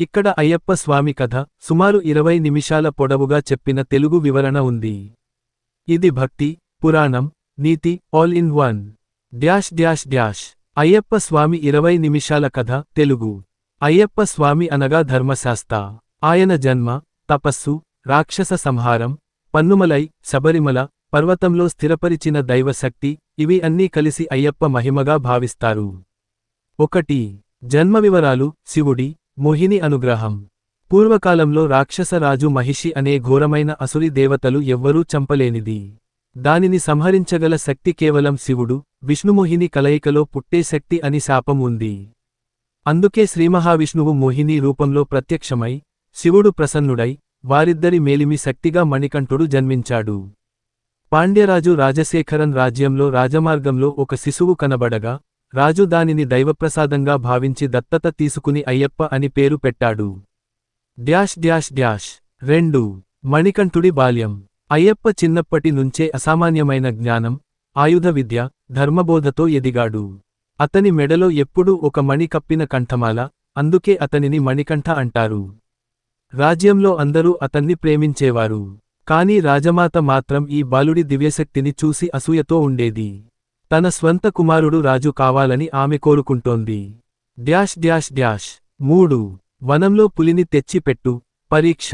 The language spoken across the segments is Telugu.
ఇక్కడ అయ్యప్ప స్వామి కథ సుమారు ఇరవై నిమిషాల పొడవుగా చెప్పిన తెలుగు వివరణ ఉంది. ఇది భక్తి పురాణం నీతి all in one dash dash dash. Ayyappa Swamy ఇరవై నిమిషాల కథ తెలుగు. అయ్యప్ప స్వామి అనగా ధర్మశాస్త. ఆయన జన్మ తపస్సు రాక్షస సంహారం పన్నుమలై శబరిమల పర్వతంలో స్థిరపరిచిన దైవశక్తి ఇవి అన్నీ కలిసి అయ్యప్ప మహిమగా భావిస్తారు. ఒకటి జన్మ వివరాలు శివుడి మోహిని అనుగ్రహం. పూర్వకాలంలో రాక్షసరాజు మహిషి అనే ఘోరమైన అసురి దేవతలు ఎవ్వరూ చంపలేనిది. దానిని సంహరించగల శక్తి కేవలం శివుడు విష్ణుమోహిని కలయికలో పుట్టే శక్తి అని శాపం ఉంది. అందుకే శ్రీమహావిష్ణువు మోహిని రూపంలో ప్రత్యక్షమై శివుడు ప్రసన్నుడై వారిద్దరి మేలిమి శక్తిగా మణికంఠుడు జన్మించాడు. పాండ్యరాజు రాజశేఖరన్ రాజ్యంలో రాజమార్గంలో ఒక శిశువు కనబడగా రాజు దానిని దైవప్రసాదంగా భావించి దత్తత తీసుకుని అయ్యప్ప అని పేరు పెట్టాడు. Dash dash dash. రెండు. మణికంఠుడి బాల్యం. అయ్యప్ప చిన్నప్పటి నుంచే అసామాన్యమైన జ్ఞానం ఆయుధ విద్య ధర్మబోధతో ఎదిగాడు. అతని మెడలో ఎప్పుడూ ఒక మణి కప్పిన కంఠమాల అందుకే అతనిని మణికంఠ అంటారు. రాజ్యంలో అందరూ అతన్ని ప్రేమించేవారు. కాని రాజమాత మాత్రం ఈ బాలుడి దివ్యశక్తిని చూసి అసూయతో ఉండేది. తన స్వంత కుమారుడు రాజు కావాలని ఆమె కోరుకుంటోంది. Dash dash dash. మూడు. వనంలో పులిని తెచ్చిపెట్టు పరీక్ష.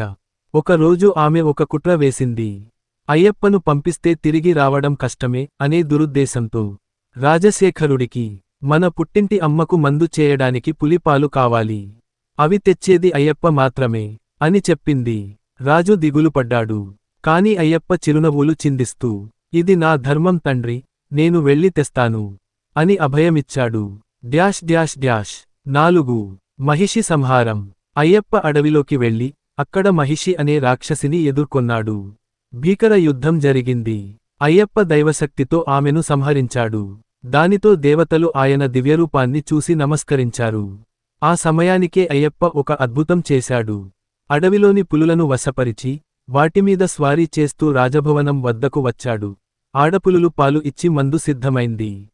ఒకరోజు ఆమె ఒక కుట్ర వేసింది. అయ్యప్పను పంపిస్తే తిరిగి రావడం కష్టమే అనే దురుద్దేశంతో. రాజశేఖరుడికి మన పుట్టింటి అమ్మకు మందు చేయడానికి పులిపాలు కావాలి. అవి తెచ్చేది అయ్యప్ప మాత్రమే అని చెప్పింది. రాజు దిగులుపడ్డాడు. కాని అయ్యప్ప చిరునవ్వులు చిందిస్తూ ఇది నా ధర్మం తండ్రి నేను వెళ్ళి తెస్తాను అని అభయమిచ్చాడు. Dash dash dash. నాలుగు. మహిషి సంహారం. అయ్యప్ప అడవిలోకి వెళ్ళి అక్కడ మహిషి అనే రాక్షసిని ఎదుర్కొన్నాడు. భీకర యుద్ధం జరిగింది. అయ్యప్ప దైవశక్తితో ఆమెను సంహరించాడు. దానితో దేవతలు ఆయన దివ్యరూపాన్ని చూసి నమస్కరించారు. ఆ సమయానికే అయ్యప్ప ఒక అద్భుతం చేశాడు. అడవిలోని పులులను వశపరిచి వాటిమీద స్వారీ చేస్తూ రాజభవనం వద్దకు వచ్చాడు. ఆడపులులు పాలు ఇచ్చి మందు సిద్ధమైంది.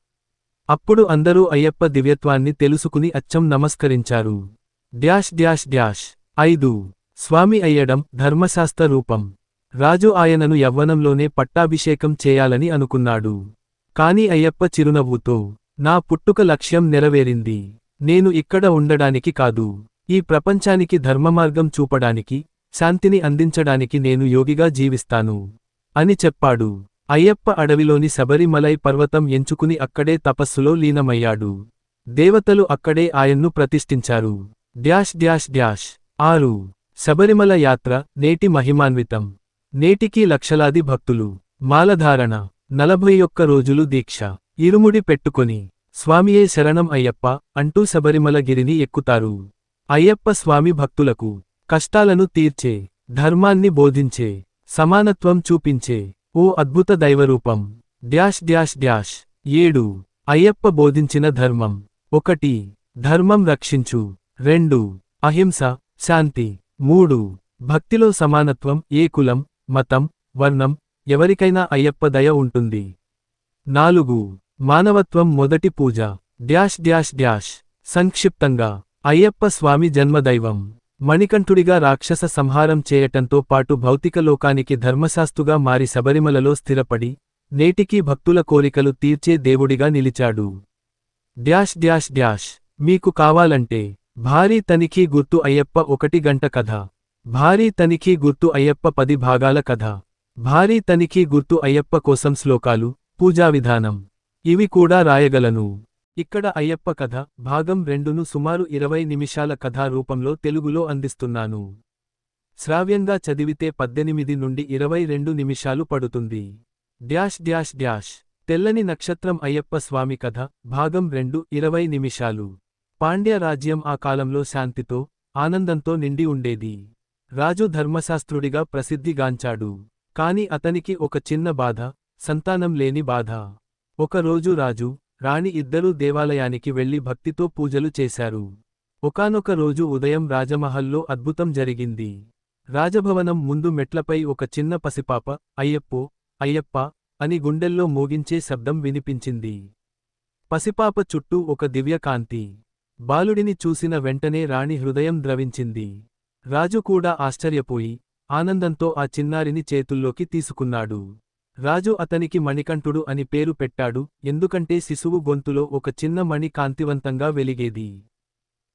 అప్పుడు అందరూ అయ్యప్ప దివ్యత్వాన్ని తెలుసుకుని అచ్చం నమస్కరించారు. Dash dash dash. ఐదు. స్వామి అయ్యడం ధర్మశాస్త్ర రూపం. రాజు ఆయనను యవ్వనంలోనే పట్టాభిషేకం చేయాలని అనుకున్నాడు. కాని అయ్యప్ప చిరునవ్వుతో నా పుట్టుక లక్ష్యం నెరవేరింది. నేను ఇక్కడ ఉండడానికి కాదు. ఈ ప్రపంచానికి ధర్మమార్గం చూపడానికి శాంతిని అందించడానికి నేను యోగిగా జీవిస్తాను. అని చెప్పాడు. అయ్యప్ప అడవిలోని శబరిమలై పర్వతం ఎంచుకుని అక్కడే తపస్సులో లీనమయ్యాడు. దేవతలు అక్కడే ఆయన్ను ప్రతిష్ఠించారు. Dash dash dash. ఆరు. శబరిమల యాత్ర నేటి మహిమాన్వితం. నేటికీ లక్షలాది భక్తులు. మాలధారణ. నలభై ఒక్క రోజులు దీక్ష. ఇరుముడి పెట్టుకొని. స్వామియే శరణం అయ్యప్ప అంటూ శబరిమల గిరిని ఎక్కుతారు. అయ్యప్ప స్వామి భక్తులకు కష్టాలను తీర్చే ధర్మాన్ని బోధించే సమానత్వం చూపించే ఓ అద్భుత దైవరూపం. Dash dash dash. ఏడు. అయ్యప్ప బోధించిన ధర్మం. ఒకటి. ధర్మం రక్షించు. రెండు. అహింస. శాంతి. మూడు. భక్తిలో సమానత్వం ఏ కులం మతం వర్ణం ఎవరికైనా అయ్యప్ప దయ ఉంటుంది. నాలుగు. మానవత్వం మొదటి పూజ. Dash dash dash. సంక్షిప్తంగా. అయ్యప్ప స్వామి జన్మదైవం. మణికంఠుడిగా రాక్షస సంహారం చేయటంతో పాటు భౌతిక లోకానికి ధర్మశాస్తుగా మారి శబరిమలలో స్థిరపడి నేటికీ భక్తుల కోరికలు తీర్చే దేవుడిగా నిలిచాడు. Dash dash dash. మీకు కావాలంటే భారీ తనిఖీ గుర్తు అయ్యప్ప ఒకటి గంట కథ. భారీ తనిఖీ గుర్తు అయ్యప్ప పది భాగాల కథ. భారీ తనిఖీ గుర్తు అయ్యప్ప కోసం శ్లోకాలు పూజా విధానం. ఇవి కూడా రాయగలను. ఇక్కడ అయ్యప్ప కథ భాగం రెండును సుమారు ఇరవై నిమిషాల కథా రూపంలో తెలుగులో అందిస్తున్నాను. శ్రావ్యంగా చదివితే పద్దెనిమిది నుండి ఇరవై రెండు నిమిషాలు పడుతుంది. Dash dash dash. తెల్లని నక్షత్రం అయ్యప్ప స్వామి కథ భాగం రెండు ఇరవై నిమిషాలు. పాండ్య రాజ్యం ఆ కాలంలో శాంతితో ఆనందంతో నిండి ఉండేది. రాజు ధర్మశాస్త్రుడిగా ప్రసిద్ధిగాంచాడు కాని అతనికి ఒక చిన్న బాధ సంతానం లేని బాధ. ఒకరోజు రాజు రాణి ఇద్దరూ దేవాలయానికి వెళ్ళి భక్తితో పూజలు చేశారు. ఒకానొక రోజు ఉదయం రాజమహల్లో అద్భుతం జరిగింది. రాజభవనం ముందు మెట్లపై ఒక చిన్న పసిపాప అయ్యప్పో అయ్యప్ప అని గుండెల్లో మోగించే శబ్దం వినిపించింది. పసిపాప చుట్టూ ఒక దివ్యకాంతి. బాలుడిని చూసిన వెంటనే రాణి హృదయం ద్రవించింది. రాజు కూడా ఆశ్చర్యపోయి ఆనందంతో ఆ చిన్నారిని చేతుల్లోకి తీసుకున్నాడు. రాజు అతనికి మణికంఠుడు అని పేరు పెట్టాడు ఎందుకంటే శిశువు గొంతులో ఒక చిన్న మణి కాంతివంతంగా వెలిగేది.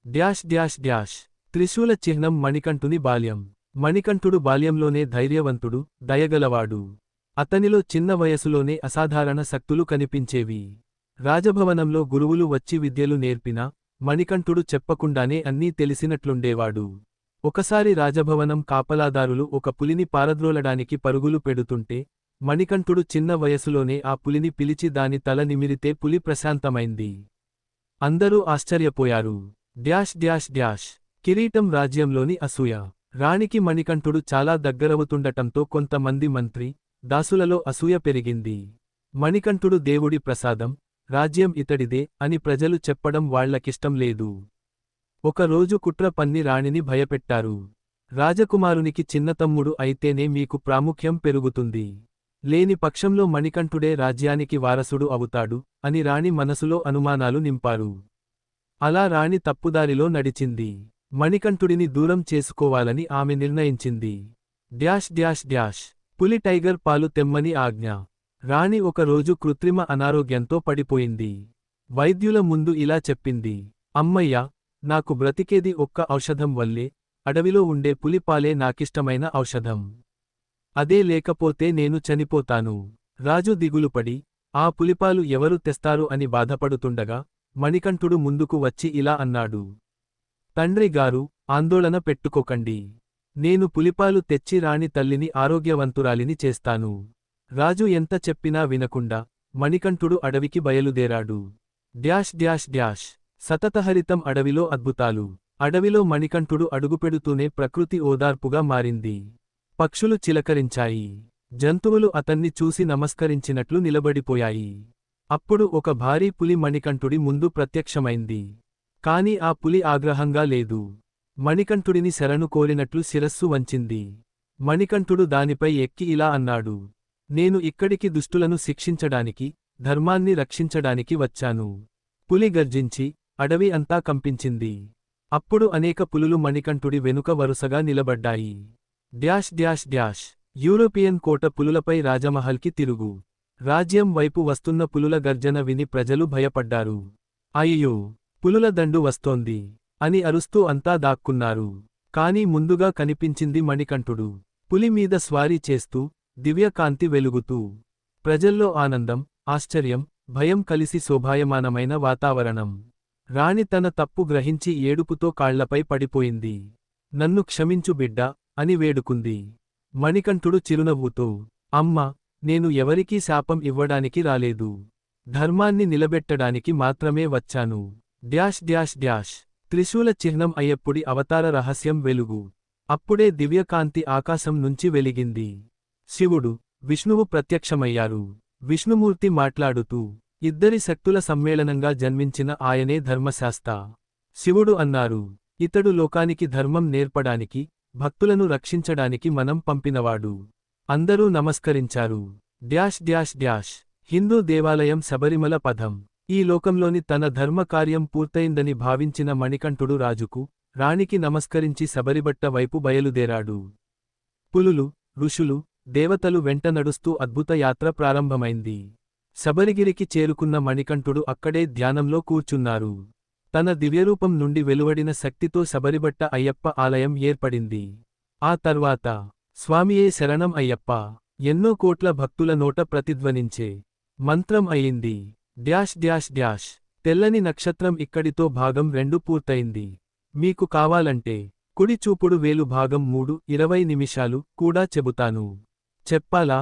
Dash dash dash. త్రిశూల చిహ్నం మణికంఠుని బాల్యం. మణికంఠుడు బాల్యంలోనే ధైర్యవంతుడు దయగలవాడు. అతనిలో చిన్న వయసులోనే అసాధారణ శక్తులు కనిపించేవి. రాజభవనంలో గురువులు వచ్చి విద్యలు నేర్పినా మణికంఠుడు చెప్పకుండానే అన్నీ తెలిసినట్లుండేవాడు. ఒకసారి రాజభవనం కాపలాదారులు ఒక పులిని పారద్రోలడానికి పరుగులు పెడుతుంటే మణికంఠుడు చిన్న వయసులోనే ఆ పులిని పిలిచి దాని తల నిమిరితే పులి ప్రశాంతమైంది. అందరూ ఆశ్చర్యపోయారు. Dash dash dash. కిరీటం రాజ్యంలోని అసూయ. రాణికి మణికంఠుడు చాలా దగ్గరవుతుండటంతో కొంతమంది మంత్రి దాసులలో అసూయ పెరిగింది. మణికంఠుడు దేవుడి ప్రసాదం రాజ్యం ఇతడిదే అని ప్రజలు చెప్పడం వాళ్ళకిష్టం లేదు. ఒకరోజు కుట్ర పన్ని రాణిని భయపెట్టారు. రాజకుమారునికి చిన్నతమ్ముడు అయితేనే మీకు ప్రాముఖ్యం పెరుగుతుంది. లేని పక్షంలో మణికంఠుడే రాజ్యానికి వారసుడు అవుతాడు అని రాణి మనసులో అనుమానాలు నింపారు. అలా రాణి తప్పుదారిలో నడిచింది. మణికంఠుడిని దూరం చేసుకోవాలని ఆమె నిర్ణయించింది. Dash dash dash. పులి టైగర్ పాలు తెమ్మని ఆజ్ఞ. రాణి ఒకరోజు కృత్రిమ అనారోగ్యంతో పడిపోయింది. వైద్యుల ముందు ఇలా చెప్పింది. అమ్మయ్య నాకు బ్రతికేది ఒక్క ఔషధం వల్లే అడవిలో ఉండే పులిపాలే నాకిష్టమైన ఔషధం. అదే లేకపోతే నేను చనిపోతాను. రాజు దిగులుపడి ఆ పులిపాలు ఎవరు తెస్తారు అని బాధపడుతుండగా మణికంఠుడు ముందుకు వచ్చి ఇలా అన్నాడు. తండ్రి గారు ఆందోళన పెట్టుకోకండి. నేను పులిపాలు తెచ్చి రాణి తల్లిని ఆరోగ్యవంతురాలిని చేస్తాను. రాజు ఎంత చెప్పినా వినకుండా మణికంఠుడు అడవికి బయలుదేరాడు. డ్యాష్ డ్యాష్ డ్యాష్ సతతహరితం అడవిలో అద్భుతాలు. అడవిలో మణికంఠుడు అడుగుపెడుతూనే ప్రకృతి ఓదార్పుగా మారింది. పక్షులు చిలకరించాయి. జంతువులు అతన్ని చూసి నమస్కరించినట్లు నిలబడిపోయాయి. అప్పుడు ఒక భారీ పులి మణికంఠుడి ముందు ప్రత్యక్షమైంది. కాని ఆ పులి ఆగ్రహంగా లేదు. మణికంఠుడిని శరణు కోరినట్లు శిరస్సు వంచింది. మణికంఠుడు దానిపై ఎక్కి ఇలా అన్నాడు. నేను ఇక్కడికి దుష్టులను శిక్షించడానికి ధర్మాన్ని రక్షించడానికి వచ్చాను పులి గర్జించి అడవి అంతా కంపించింది. అప్పుడు అనేక పులులు మణికంఠుడి వెనుక వరుసగా నిలబడ్డాయి. Dash dash dash. యూరోపియన్ కోట పులులపై రాజమహల్కి తిరుగు. రాజ్యం వైపు వస్తున్న పులుల గర్జన విని ప్రజలు భయపడ్డారు. అయ్యో పులుల దండు వస్తోంది అని అరుస్తూ అంతా దాక్కున్నారు. కాని ముందుగా కనిపించింది మణికంఠుడు. పులి మీద స్వారీ చేస్తూ దివ్యకాంతి వెలుగుతూ. ప్రజల్లో ఆనందం ఆశ్చర్యం భయం కలిసి శోభాయమానమైన వాతావరణం. రాణి తన తప్పు గ్రహించి ఏడుపుతో కాళ్ళపై పడిపోయింది. నన్ను క్షమించు బిడ్డా అని వేడుకుంది. మణికంఠుడు చిరునవ్వుతో అమ్మ నేను ఎవరికీ శాపం ఇవ్వడానికి రాలేదు. ధర్మాన్ని నిలబెట్టడానికి మాత్రమే వచ్చాను. Dash dash dash. త్రిశూల చిహ్నం అయ్యప్పుడి అవతార రహస్యం వెలుగు. అప్పుడే దివ్యకాంతి ఆకాశం నుంచి వెలిగింది. శివుడు విష్ణువు ప్రత్యక్షమయ్యారు. విష్ణుమూర్తి మాట్లాడుతూ ఇద్దరి శక్తుల సమ్మేళనంగా జన్మించిన ఆయనే ధర్మశాస్త శివుడు అన్నారు ఇతడు లోకానికి ధర్మం నేర్పడానికి భక్తులను రక్షించడానికి మనం పంపినవాడు. అందరూ నమస్కరించారు. Dash dash dash. హిందూ దేవాలయం శబరిమల పదం ఈ లోకంలోని తన ధర్మకార్యం పూర్తయిందని భావించిన మణికంఠుడు రాజుకు రాణికి నమస్కరించి శబరిబట్ట వైపు బయలుదేరాడు. పులులు ఋషులు దేవతలు వెంట నడుస్తూ అద్భుత యాత్ర ప్రారంభమైంది. శబరిగిరికి చేరుకున్న మణికంఠుడు అక్కడే ధ్యానంలో కూర్చున్నారు. తన దివ్యరూపం నుండి వెలువడిన శక్తితో శబరిబట్ట అయ్యప్ప ఆలయం ఏర్పడింది. ఆ తర్వాత స్వామియే శరణం అయ్యప్ప ఎన్నో కోట్ల భక్తుల నోట ప్రతిధ్వనించే మంత్రం అయింది. డ్యాష్ డ్యాష్ డ్యాష్ తెల్లని నక్షత్రం ఇక్కడితో భాగం రెండు పూర్తయింది. మీకు కావాలంటే కుడి చూపుడు వేలు భాగం మూడు ఇరవై నిమిషాలు కూడా చెబుతాను. చెప్పాలా?